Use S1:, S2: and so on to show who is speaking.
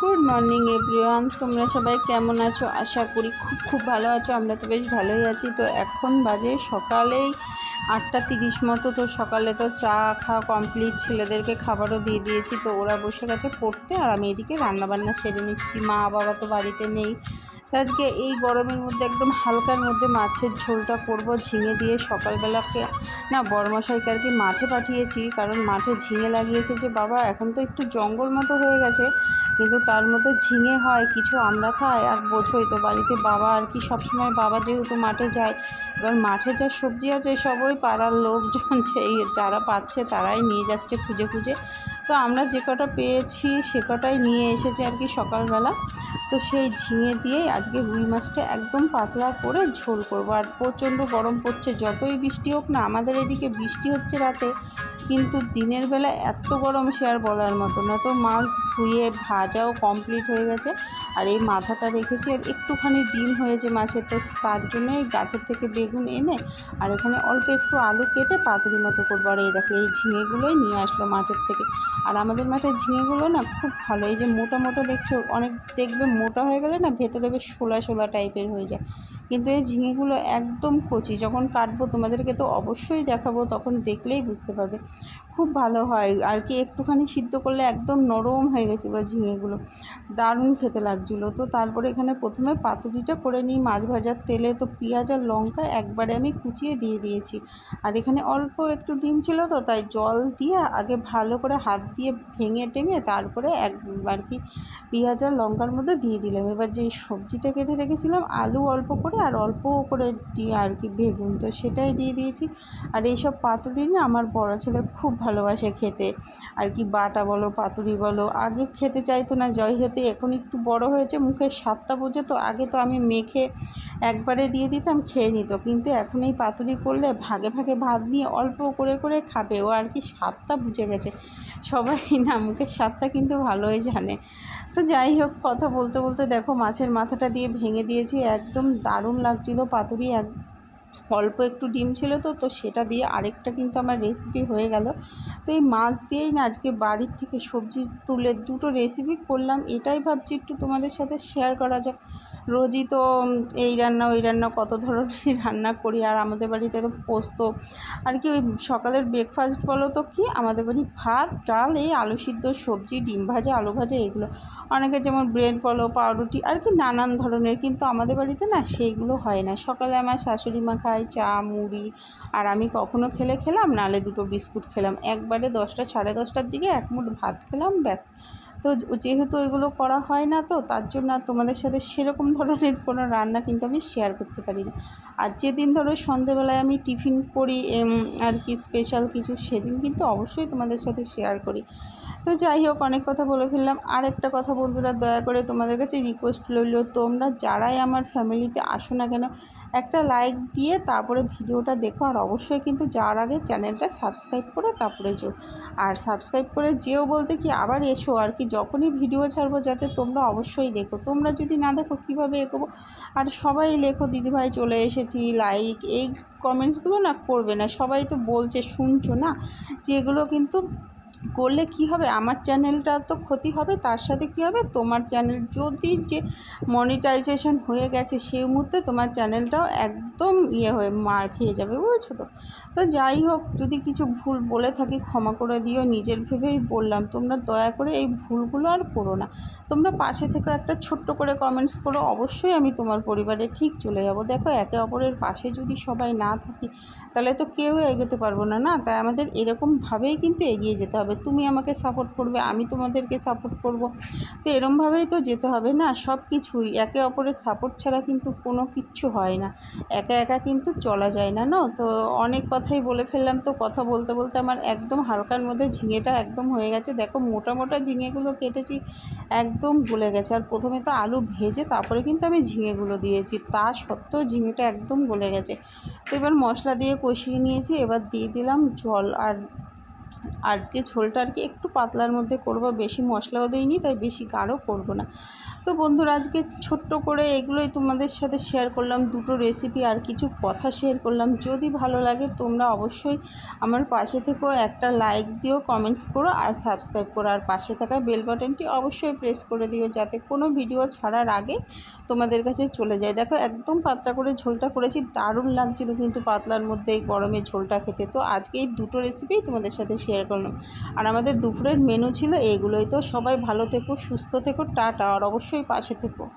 S1: Good morning everyone তোমরা সবাই কেমন আছো? আশা করি খুব খুব ভালো আছো। আমরা তো বেশ ভালোই আছি। তো এখন বাজে সকালেই আটটা তিরিশ মতো। তো সকালে তো চা খাওয়া কমপ্লিট ছেলেদেরকে খাবারও দিয়ে দিয়েছি। তো ওরা বসে গেছে পড়তে আর আমি এদিকে রান্নাবান্না সেরে নিচ্ছি। মা বাবা তো বাড়িতে নেই। তো আজকে এই গরমের মধ্যে একদম হালকার মধ্যে মাছের ঝোলটা করব। ঝিঙে দিয়ে সকালবেলাকে, না বড়মশাইকে আর কি মাঠে পাঠিয়েছি। কারণ মাঠে ঝিঙে লাগিয়েছে যে, বাবা, এখন তো একটু জঙ্গল মতো হয়ে গেছে। কিন্তু তার মধ্যে ঝিঙে হয়, কিছু আমরা খাই, আর বোঝোই তো বাড়িতে বাবা আর কি সবসময় বাবা যেহেতু মাঠে যায়, এবার মাঠে যা সবজি আছে সবই পাড়ার লোকজন যারা পাচ্ছে তারাই নিয়ে যাচ্ছে খুঁজে খুঁজে। তো আমরা যে কটা পেয়েছি সে কটাই নিয়ে এসেছি আর কি সকালবেলা। তো সেই ঝিঙে দিয়েই আজকে রুই মাছটা একদম পাতলা করে ঝোল করব। আর প্রচণ্ড গরম পড়ছে, যতই বৃষ্টি হোক না, আমাদের এদিকে বৃষ্টি হচ্ছে রাতে, কিন্তু দিনের বেলা এত গরম সে আর বলার মতো না। তো মাছ ধুয়ে ভাজাও কমপ্লিট হয়ে গেছে, আর এই মাথাটা রেখেছি, আর একটুখানি ডিম হয়েছে মাছের। তো তার জন্যই গাছের থেকে বেগুন এনে, আর এখানে অল্প একটু আলু কেটে পাতুরি মতো করব। আর এই দেখো, এই ঝিঙেগুলোই নিয়ে আসলো মাঠের থেকে। আর আমাদের মাথায় ঝিঙেগুলো না খুব ভালো, এই যে মোটা মোটা দেখছ, অনেক দেখবে মোটা হয়ে গেলে না ভেতরে বেশ শোলা শোলা টাইপের হয়ে যায়। কিন্তু এই ঝিঙেগুলো একদম কচি, যখন কাটবো তোমাদেরকে তো অবশ্যই দেখাবো, তখন দেখলেই বুঝতে পারবে। খুব ভালো হয়। আর কি একটুখানি সিদ্ধ করলে একদম নরম হয়ে গেছে গেছিল ঝিঙেগুলো। দারুণ খেতে লাগছিল। তো তারপরে এখানে প্রথমে পাতুরিটা করে নিই। মাছ ভাজার তেলে তো পেঁয়াজ আর লঙ্কা একবারে আমি কুচিয়ে দিয়ে দিয়েছি। আর এখানে অল্প একটু ডিম ছিল তো, তাই জল দিয়ে আগে ভালো করে হাত দিয়ে ভেঙে টেঙে তারপরে এক আর কি পেঁয়াজ আর লঙ্কার মধ্যে দিয়ে দিলাম। এবার যে সবজিটা কেটে রেখেছিলাম, আলু অল্প করে আর অল্প করে আর কি বেগুন, তো সেটাই দিয়ে দিয়েছি। আর এইসব পাতুরি না আমার বড় ছেলে খুব ভালোবাসে খেতে। আর কি বাটা বলো, পাতুরি বলো, আগে খেতে চাইতো না। জয় হতে এখন একটু বড় হয়েছে, মুখের স্বাদটা বোঝে তো আগে তো আমি মেখে একবারে দিয়ে দিতাম, খেয়ে নিত। কিন্তু এখন এই পাতুরি করলে ভাগে ভাগে ভাত নিয়ে অল্প করে করে খাবে, ও আর কি স্বাদটা বুঝে গেছে। সবাই না, মুখের স্বাদটা কিন্তু ভালোই জানে। তো যাই হোক, কথা বলতে বলতে দেখো, মাছের মাথাটা দিয়ে ভেঙে দিয়েছি, একদম দারুণ লাগছিল পাতুরি এক অল্প একটু ডিম ছিল তো তো সেটা দিয়ে আরেকটা কিন্তু আমার রেসিপি হয়ে গেল। তো এই মাছ দিয়েই না আজকে বাড়ির থেকে সবজি তুলে দুটো রেসিপি করলাম, এটাই ভাবছি একটু তোমাদের সাথে শেয়ার করা যাক। রোজই তো এই রান্না, ওই রান্না, কত ধরনের রান্না করি। আর আমাদের বাড়িতে তো পোস্ত। আর কি ওই সকালের ব্রেকফাস্ট বলো তো কি, আমাদের বাড়ি ভাত, ডাল, এই আলু সিদ্ধ সবজি, ডিম ভাজা, আলু ভাজা, এগুলো। অনেকে যেমন ব্রেড বলো, পাউরুটি, আর কি নানান ধরনের। কিন্তু আমাদের বাড়িতে না সেইগুলো হয় না। সকালে আমার শাশুড়ি মা খায় চা, মুড়ি, আর আমি কখনো খেলে খেলাম, নালে দুটো বিস্কুট খেলাম। একবারে দশটা, সাড়ে দশটার দিকে এক মুঠ ভাত খেলাম, ব্যাস। তো যেহেতু ওইগুলো করা হয় না তো, তার জন্য আর তোমাদের সাথে সেরকম ধরনের কোনো রান্না কিন্তু আমি শেয়ার করতে পারি না। আর যেদিন ধরো সন্ধেবেলায় আমি টিফিন করি আর কি স্পেশাল কিছু, সেদিন কিন্তু অবশ্যই তোমাদের সাথে শেয়ার করি। তো যাই হোক, অনেক কথা বলে ফেললাম। আর একটা কথা বন্ধুরা, দয়া করে তোমাদের কাছে রিকোয়েস্ট রইল, তোমরা যারাই আমার ফ্যামিলিতে আসো না কেন, একটা লাইক দিয়ে তারপরে ভিডিওটা দেখো, আর অবশ্যই কিন্তু যাওয়ার আগে চ্যানেলটা সাবস্ক্রাইব করে তারপরে যেও। আর সাবস্ক্রাইব করে যেও বলতে কি, আবার এসো, আর কি যখনই ভিডিও ছাড়বো, যাতে তোমরা অবশ্যই দেখো। তোমরা যদি না দেখো, কীভাবে এগোবো? আর সবাই লেখো, দিদিভাই চলে এসেছি লাইক এই কমেন্টসগুলো না করবে না। সবাই তো বলছে, শুনছো না? যে এগুলো কিন্তু করলে কি হবে? আমার চ্যানেলটা তো ক্ষতি হবে, তার সাথে কি হবে? তোমার চ্যানেল যদি যে মনিটাইজেশন হয়ে গেছে, সেই মুহূর্তে তোমার চ্যানেলটাও একদম ইয়ে হয়ে মার খেয়ে যাবে, বুঝছ তো? তো যাই হোক, যদি কিছু ভুল বলে থাকি, ক্ষমা করে দিও। নিজের ভেবেই বললাম, তোমরা দয়া করে এই ভুলগুলো আর করো না। তোমরা পাশে থেকে একটা ছোট্ট করে কমেন্টস করো। অবশ্যই আমি তোমার পরিবারে ঠিক চলে যাব। দেখো, একে অপরের পাশে যদি সবাই না থাকি, তাহলে তো কেউ এগোতে পারব না না? তাই আমাদের এরকমভাবেই কিন্তু এগিয়ে যেতে হবে। তুমি আমাকে সাপোর্ট করবে, আমি তোমাদেরকে সাপোর্ট করব। তো এরমভাবেই তো যেতে হবে না? সব কিছুই, একে অপরের সাপোর্ট ছাড়া কিন্তু কোনো কিচ্ছু হয় না। একা একা কিন্তু চলা যায় না না? তো অনেক কথাই বলে ফেললাম তো, কথা বলতে বলতে আমার একদম হালকার মধ্যে ঝিঙেটা একদম হয়ে গেছে। দেখো, মোটা মোটা ঝিঙেগুলো কেটেছি, একদম গলে গেছে। আর প্রথমে তো আলু ভেজে তারপরে কিন্তু আমি ঝিঙেগুলো দিয়েছি, তা সত্ত্বেও ঝিঙেটা একদম গলে গেছে। তো এবার মশলা দিয়ে কষিয়ে নিয়েছি, এবার দিয়ে দিলাম জল। আর আজকে ঝোলটা আর কি একটু পাতলার মধ্যে করব, বেশি মশলাও দিইনি, তাই বেশি গাঢ় করব না। তো বন্ধুরা, আজকে ছোট্ট করে এগুলোই তোমাদের সাথে শেয়ার করলাম, দুটো রেসিপি আর কিছু কথা শেয়ার করলাম। যদি ভালো লাগে, তোমরা অবশ্যই আমার পাশে থেকেও একটা লাইক দিও কমেন্টস করো আর সাবস্ক্রাইব করো। আর পাশে থাকা বেল বাটনটি অবশ্যই প্রেস করে দিও, যাতে কোনো ভিডিও ছাড়ার আগে তোমাদের কাছে চলে যায়। দেখো, একদম পাতলা করে ঝোলটা করেছি, দারুণ লাগছিল কিন্তু পাতলার মধ্যে এই গরমে ঝোলটা খেতে। তো আজকে এই দুটো রেসিপি তোমাদের সাথে শেয়ার করলাম। আর আমাদের দুপুরের মেনু ছিল এগুলোই। তো সবাই ভালো থেকো, সুস্থ থেকো, টাটা। আর অবশ্যই পাশে থেকো।